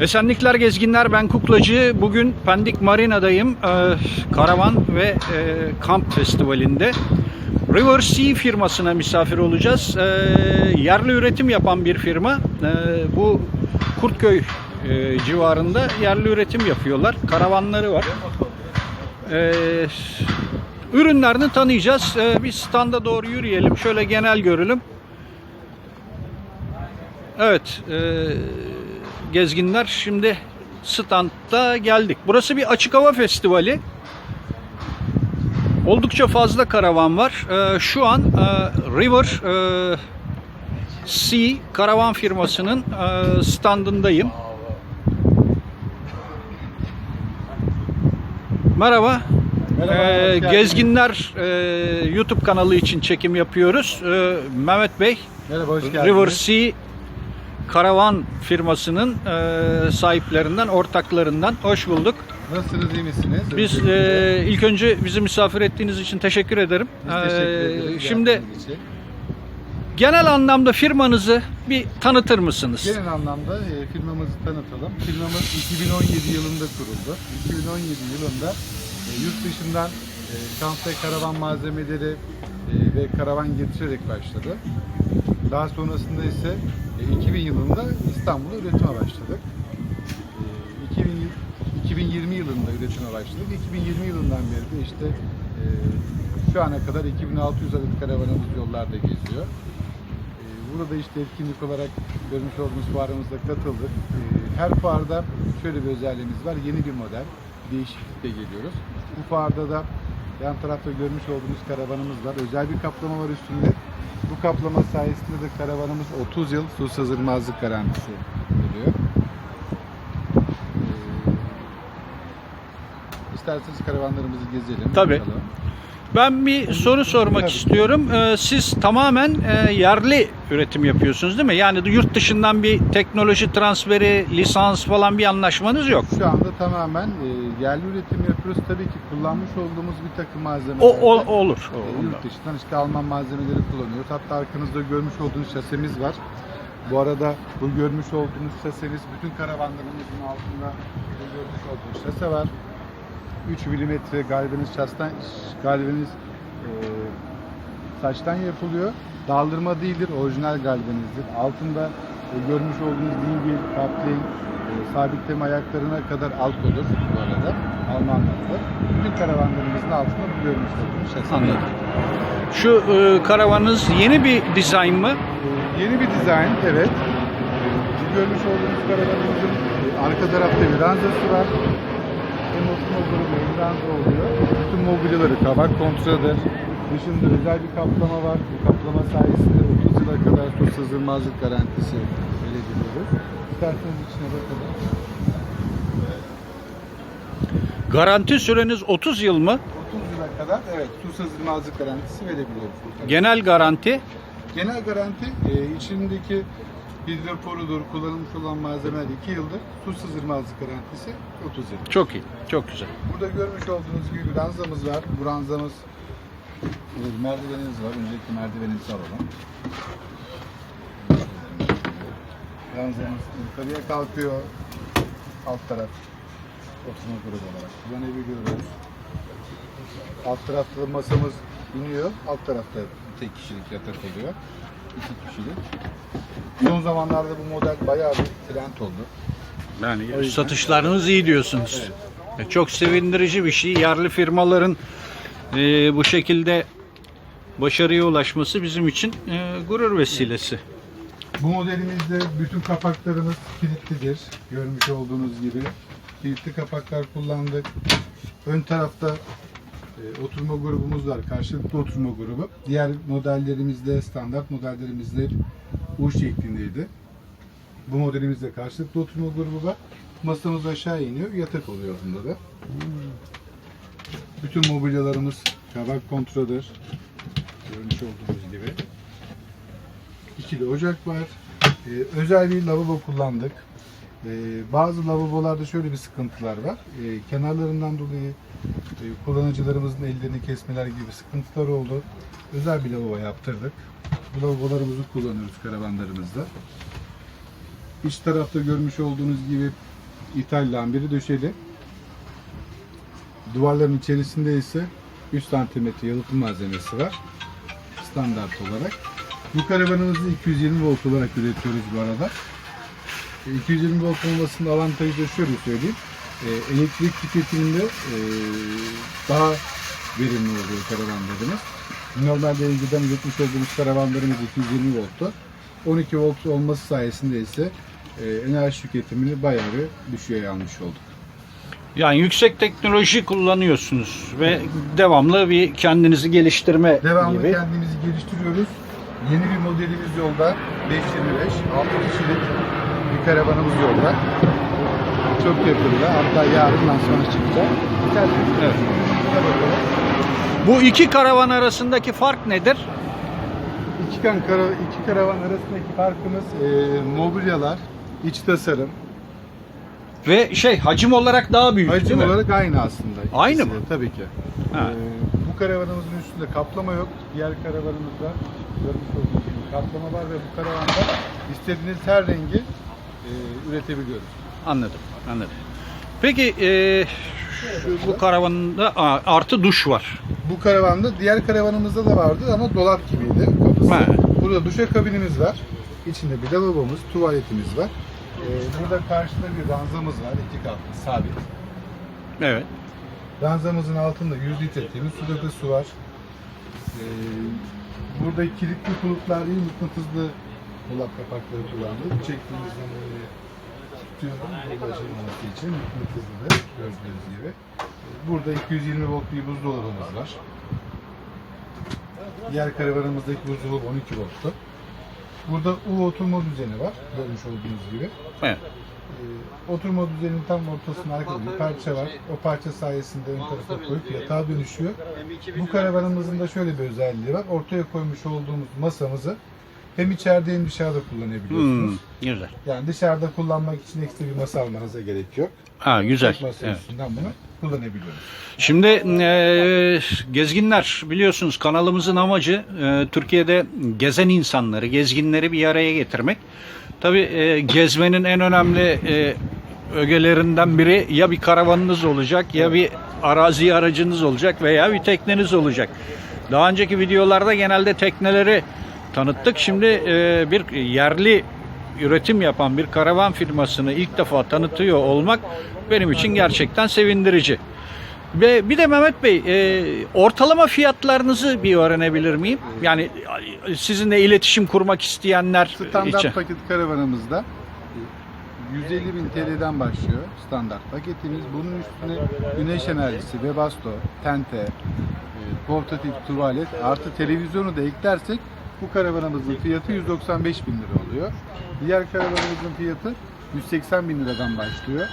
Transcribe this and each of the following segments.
Esenlikler gezginler ben Kuklacı. Bugün Pendik Marina'dayım. Ee, karavan ve e, kamp festivalinde. River Sea firmasına misafir olacağız. Ee, yerli üretim yapan bir firma. Ee, bu Kurtköy e, civarında yerli üretim yapıyorlar. Karavanları var. Ee, ürünlerini tanıyacağız. Ee, bir standa doğru yürüyelim. Şöyle genel görülüm. Evet, e, gezginler şimdi standta geldik. Burası bir açık hava festivali. Oldukça fazla karavan var. E, şu an e, River e, Sea karavan firmasının e, standındayım. Merhaba. Merhaba, E, geldiniz. gezginler e, YouTube kanalı için çekim yapıyoruz. E, Mehmet Bey, Merhaba, hoş geldiniz. River Sea Karavan firmasının e, sahiplerinden, ortaklarından hoş bulduk. Nasılsınız, iyi misiniz? Biz e, ilk önce bizi misafir ettiğiniz için teşekkür ederim. biz teşekkür E, ederiz şimdi geldiğiniz için. genel anlamda firmanızı bir tanıtır mısınız? Genel anlamda e, firmamızı tanıtalım. Firmamız 2017 yılında kuruldu. 2017 yılında e, yurt dışından e, ve karavan malzemeleri e, ve karavan getirerek başladı. Daha sonrasında ise e, 2000 yılında İstanbul'da üretime başladık. E, 2000 yıl- 2020 yılında üretime başladık. 2020 yılından beri de işte e, şu ana kadar 2600 adet karavanımız yollarda geziyor. Burada işte etkinlik olarak görmüş olduğunuz fuarımıza katıldık. Her fuarda şöyle bir özelliğimiz var. Yeni bir model, değişiklikle geliyoruz. Bu fuarda da yan tarafta görmüş olduğunuz karavanımız var. Özel bir kaplama var üstünde. Kaplama sayesinde de karavanımız 30 yıl su sızılmazlık garantisi veriyor. Ee, İsterseniz karavanlarımızı gezelim. Tabii. bakalım. Ben bir soru sormak Tabii. istiyorum. E, siz tamamen e, yerli üretim yapıyorsunuz değil mi? Yani yurt dışından bir teknoloji transferi, lisans falan bir anlaşmanız yok. Şu anda tamamen e, yerli üretim yapıyoruz. Tabii ki kullanmış olduğumuz bir takım malzemeler. O, o olur. e, yurt dışından işte Alman malzemeleri kullanıyoruz. Hatta arkanızda görmüş olduğunuz şasemiz var. Bu arada bu görmüş olduğunuz şasemiz bütün karavanlarımızın altında bu görmüş olduğunuz şase var. 3 milimetre galvaniz şastan, galvaniz e, saçtan yapılıyor. Daldırma değildir, orijinal galvanizdir. Altında e, görmüş olduğunuz dingil, coupling, e, sabitleme ayaklarına kadar alt olur bu arada. Almanlardır. Bütün karavanlarımızın altında bu görmüş olduğunuz. Anladım. Şu e, karavanınız yeni bir dizayn mı? Ee, Yeni bir dizayn, evet. Bu görmüş olduğunuz karavanımızın e, arka tarafta bir ranzası var. Grubu hem ranza oluyor. Bütün mobilyaları kabak kontrolüdür. Dışında özel bir kaplama var. Bu kaplama sayesinde 30 yıla kadar su sızılmazlık garantisi verebiliyoruz. İsterseniz içine bakalım. Garanti süreniz 30 yıl mı? 30 yıla kadar evet su sızılmazlık garantisi verebiliyoruz. Genel garanti Genel garanti e, içindeki hidroporudur, kullanılmış olan malzemeler 2 yıldır. Su sızdırmazlık garantisi 30 yıl. çok iyi, çok güzel. Burada görmüş olduğunuz gibi ranzamız var. Bu ranzamız e, merdivenimiz var. Önceki merdivenimizi alalım. Ranzamız yukarıya kalkıyor. Alt taraf oturma grubu olarak kullanabiliyoruz. Alt tarafta masamız iniyor. Alt tarafta tek kişilik yatak oluyor. İki kişilik. Son zamanlarda bu model bayağı bir trend oldu. Yani yüzden- satışlarınız iyi diyorsunuz. E, Çok sevindirici bir şey. Yerli firmaların e, bu şekilde başarıya ulaşması bizim için e, gurur vesilesi. Bu modelimizde bütün kapaklarımız kilitlidir. Görmüş olduğunuz gibi. Kilitli kapaklar kullandık. Ön tarafta e, oturma grubumuz var. Karşılıklı oturma grubu. Diğer modellerimizde, standart modellerimizde U şeklindeydi. Bu modelimizde karşılıklı oturma grubu var. Masamız aşağı iniyor. Yatak oluyor bunda da. Bütün mobilyalarımız kabak kontrolüdür. Görmüş olduğunuz gibi. İkili ocak var. Ee, özel bir lavabo kullandık. Ee, bazı lavabolarda şöyle bir sıkıntılar var. Ee, kenarlarından dolayı e, kullanıcılarımızın ellerini kesmeler gibi sıkıntılar oldu. Özel bir lavabo yaptırdık. Bu lavabolarımızı kullanıyoruz karavanlarımızda. İç tarafta görmüş olduğunuz gibi ithal lambiri döşeli. Duvarların içerisinde ise 3 cm yalıtım malzemesi var. Standart olarak. Bu karavanımızı 220 volt olarak üretiyoruz bu arada. E, 220 volt olmasının avantajı da şöyle söyleyeyim. E, elektrik tüketiminde e, daha verimli oluyor karavanlarımız. Normalde önceden üretmiş olduğumuz karavanlarımız 220 volttu. 12 volt olması sayesinde ise e, enerji tüketimini bayağı bir düşüğe almış olduk. Yani yüksek teknoloji kullanıyorsunuz ve devamlı bir kendinizi geliştirme Devamlı gibi. kendimizi geliştiriyoruz. Yeni bir modelimiz yolda. 525, 6 kişilik bir karavanımız yolda. Çok yakında. Hatta yarından sonra çıkacak. İsterseniz Evet. Bu iki karavan arasındaki fark nedir? İki, kan, kara, iki karavan arasındaki farkımız e, mobilyalar, iç tasarım. Ve şey hacim olarak daha büyük Hacim değil mi? olarak aynı aslında. Aynı İkisi mı? Tabii ki. Ha. Ee, bu karavanımızın üstünde kaplama yok. Diğer karavanımızda görmüş olduğunuz gibi kaplama var ve bu karavanda istediğiniz her rengi e, üretebiliyoruz. Anladım, anladım. Peki e, şu, bu karavanında aa, artı duş var. Bu karavanda diğer karavanımızda da vardı ama dolap gibiydi kapısı. Ha. Burada duşakabinimiz var. İçinde bir lavabomuz, tuvaletimiz var. Ee, burada karşıda bir ranzamız var. iki katlı, sabit. Evet. Ranzamızın altında 100 litre temiz su deposu var. Ee, burada kilitli kuluplar değil, mıknatıslı dolap kapakları kullandık. Çektiğimiz zaman tutuyorum, bulaşılmaması için mıknatıslı da gördüğünüz gibi. Burada 220 volt bir buzdolabımız var. Diğer karavanımızdaki buzdolabı 12 volttu. Burada U oturma düzeni var, görmüş olduğunuz gibi. Evet. Ee, oturma düzeninin tam ortasında arkada bir parça var. O parça sayesinde ön tarafa koyup yatağa dönüşüyor. Bu karavanımızın da şöyle bir özelliği var. Ortaya koymuş olduğumuz masamızı hem içeride hem dışarıda kullanabiliyorsunuz. Hmm, güzel. Yani dışarıda kullanmak için ekstra bir masa almanıza gerek yok. Ha güzel. Masa Evet. üstünden bunu kullanabiliyoruz. Şimdi e, gezginler biliyorsunuz kanalımızın amacı e, Türkiye'de gezen insanları, gezginleri bir araya getirmek. Tabii e, gezmenin en önemli e, ögelerinden biri ya bir karavanınız olacak ya bir arazi aracınız olacak veya bir tekneniz olacak. Daha önceki videolarda genelde tekneleri tanıttık. Şimdi e, bir yerli üretim yapan bir karavan firmasını ilk defa tanıtıyor olmak benim için gerçekten sevindirici. Ve bir de Mehmet Bey, e, ortalama fiyatlarınızı bir öğrenebilir miyim? Yani sizinle iletişim kurmak isteyenler Standart için. paket karavanımızda 150 bin TL'den başlıyor standart paketimiz. Bunun üstüne güneş enerjisi, Webasto, tente, e, portatif tuvalet artı televizyonu da eklersek bu karavanımızın fiyatı 195 bin lira oluyor. Diğer karavanımızın fiyatı 180 bin liradan başlıyor.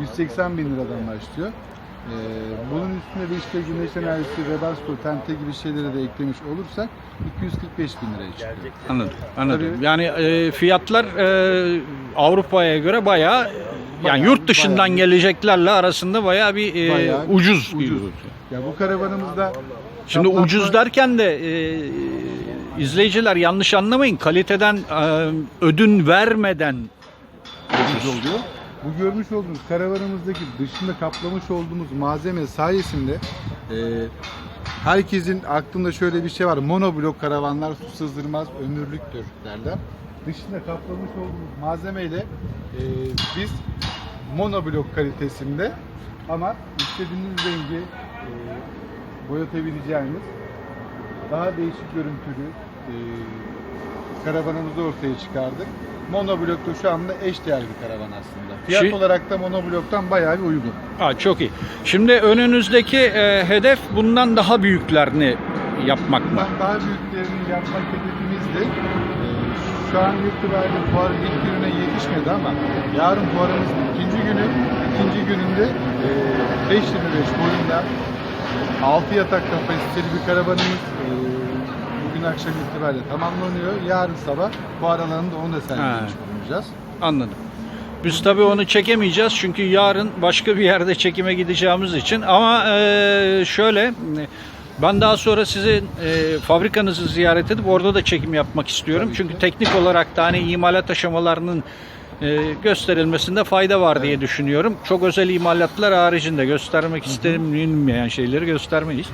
180 bin liradan başlıyor. Ee, bunun üstüne de işte güneş enerjisi, Webasto, tente gibi şeyleri de eklemiş olursak 245 bin liraya çıkıyor. Anladım, anladım. Tabii. Yani e, fiyatlar e, Avrupa'ya göre bayağı yani yurt dışından bayağı. geleceklerle arasında bayağı bir e, Bayağı ucuz. bir- ucuz. Ya bu karavanımızda Şimdi kaplatma- ucuz derken de e, izleyiciler yanlış anlamayın. Kaliteden e, ödün vermeden ucuz oluyor. Bu görmüş olduğunuz karavanımızdaki dışında kaplamış olduğumuz malzeme sayesinde e, herkesin aklında şöyle bir şey var. Monoblok karavanlar su sızdırmaz, ömürlüktür derler. Dışında kaplamış olduğumuz malzemeyle e, biz monoblok kalitesinde ama istediğiniz rengi e, boyatabileceğiniz daha değişik görüntülü e, karavanımızı ortaya çıkardık. Monoblokta şu anda eşdeğer bir karavan aslında. Fiyat Şey- olarak da monobloktan bayağı bir uygun. Ha, çok iyi. Şimdi önünüzdeki e, hedef bundan daha büyüklerini yapmak mı? Bundan daha büyüklerini yapmak hedefimizdi. E, şu an itibariyle fuarın ilk gününe yetişmedi ama yarın fuarımızın ikinci günü, ikinci gününde e, 5.25 boyunda 6 yatak kapasiteli bir karavanımız e, bugün akşam itibariyle tamamlanıyor. Yarın sabah fuar alanında onu da sergilemiş bulunacağız. Anladım. Biz tabii onu çekemeyeceğiz çünkü yarın başka bir yerde çekime gideceğimiz için ama e, şöyle Ben daha sonra sizin e, fabrikanızı ziyaret edip orada da çekim yapmak istiyorum. Tabii Çünkü ki. teknik olarak da hani imalat aşamalarının gösterilmesinde fayda var diye düşünüyorum. Çok özel imalatlar haricinde göstermek istenmeyen şeyleri göstermeyiz.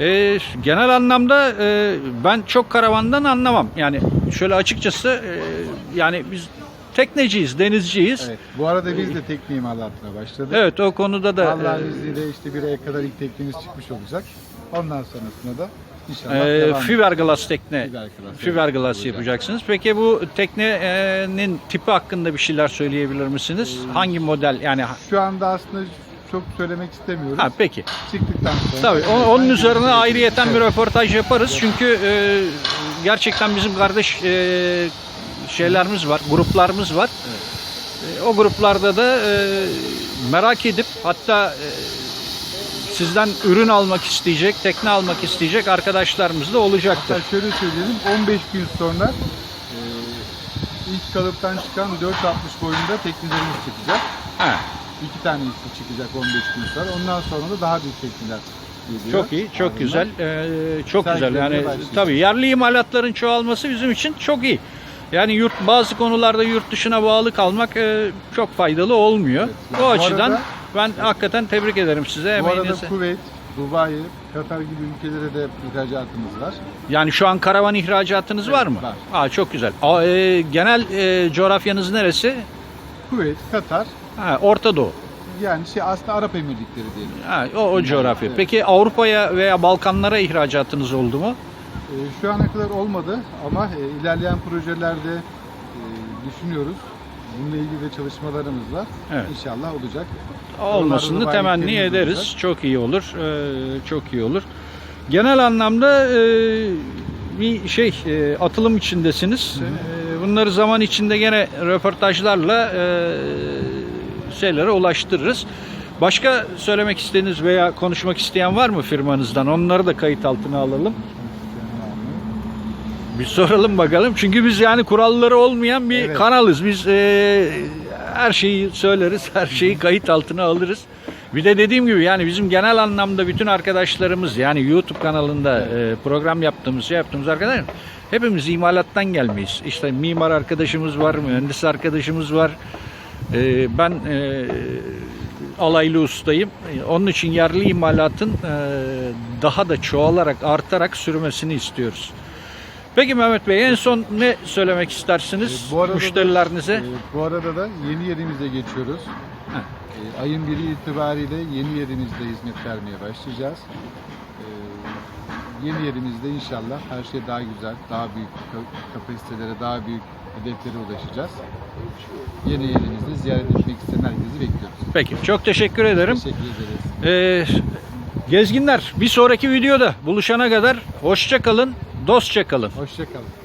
E, genel anlamda e, ben çok karavandan anlamam. Yani şöyle açıkçası e, yani biz tekneciyiz, denizciyiz. Evet. Bu arada biz de tekne imalatına başladık. Evet o konuda da Allah'ın e, izniyle işte bir aya kadar ilk teknemiz çıkmış olacak. Ondan sonrasında da inşallah e, devam fiberglass tekne Fiberglass, fiberglass evet, yapacaksınız. Peki bu teknenin tipi hakkında bir şeyler söyleyebilir misiniz? Ee, Hangi model yani Şu anda aslında çok söylemek istemiyoruz. ha peki. Çıktıktan sonra. Tabii o- onun üzerine ayrıyeten bir Evet. röportaj yaparız. Çünkü e, gerçekten bizim kardeş e, şeylerimiz var, gruplarımız var. E, o gruplarda da e, merak edip hatta e, sizden ürün almak isteyecek, tekne almak isteyecek arkadaşlarımız da olacaktır. Hatta şöyle söyleyelim 15 gün sonra e, ilk kalıptan çıkan 4.60 boyunda teknelerimiz çıkacak. Ha, İki tanesi çıkacak 15 gün sonra. Ondan sonra da daha büyük tekneler geliyor. çok iyi, çok Ardından güzel. E, çok güzel. Yani tabii yerli imalatların çoğalması bizim için çok iyi. Yani yurt bazı konularda yurt dışına bağlı kalmak e, çok faydalı olmuyor. Evet. O Bu açıdan arada- ben hakikaten tebrik ederim size. Bu arada Emeğinize. Kuveyt, Dubai, Katar gibi ülkelere de ihracatımız var. Yani şu an karavan ihracatınız var mı? var. Aa, çok güzel. Aa, e, genel e, coğrafyanız neresi? Kuveyt, Katar Ha, Orta Doğu. yani şey aslında Arap Emirlikleri diyelim. Ha, o, o coğrafya. Evet. Peki Avrupa'ya veya Balkanlara ihracatınız oldu mu? Ee, şu ana kadar olmadı ama e, ilerleyen projelerde e, düşünüyoruz. Bununla ilgili de çalışmalarımız var. Evet. İnşallah olacak. Olmasını temenni ederiz. olacak. Çok iyi olur. Ee, çok iyi olur. Genel anlamda e, bir şey e, atılım içindesiniz. E, bunları zaman içinde gene röportajlarla e, şeylere ulaştırırız. Başka söylemek istediğiniz veya konuşmak isteyen var mı firmanızdan? Onları da kayıt altına alalım. Bir soralım bakalım. Çünkü biz yani kuralları olmayan bir Evet. kanalız. Biz e, her şeyi söyleriz, her şeyi kayıt altına alırız. Bir de dediğim gibi yani bizim genel anlamda bütün arkadaşlarımız yani YouTube kanalında e, program yaptığımız, şey yaptığımız arkadaşlar hepimiz imalattan gelmeyiz. İşte mimar arkadaşımız var, mühendis arkadaşımız var. E, ben e, alaylı ustayım. Onun için yerli imalatın e, daha da çoğalarak, artarak sürmesini istiyoruz. Peki Mehmet Bey en son ne söylemek istersiniz Ee, bu arada da- müşterilerinize? e, bu arada da yeni yerimize geçiyoruz. Ha. E, ayın biri itibariyle yeni yerimizde hizmet vermeye başlayacağız. E, yeni yerimizde inşallah her şey daha güzel, daha büyük ka- kapasitelere, daha büyük hedeflere ulaşacağız. Yeni yerimizde ziyaret etmek isteyen herkesi bekliyoruz. Peki çok teşekkür ederim. Teşekkür ederiz. Ee, gezginler bir sonraki videoda buluşana kadar hoşça kalın, dostça kalın. Hoşçakalın.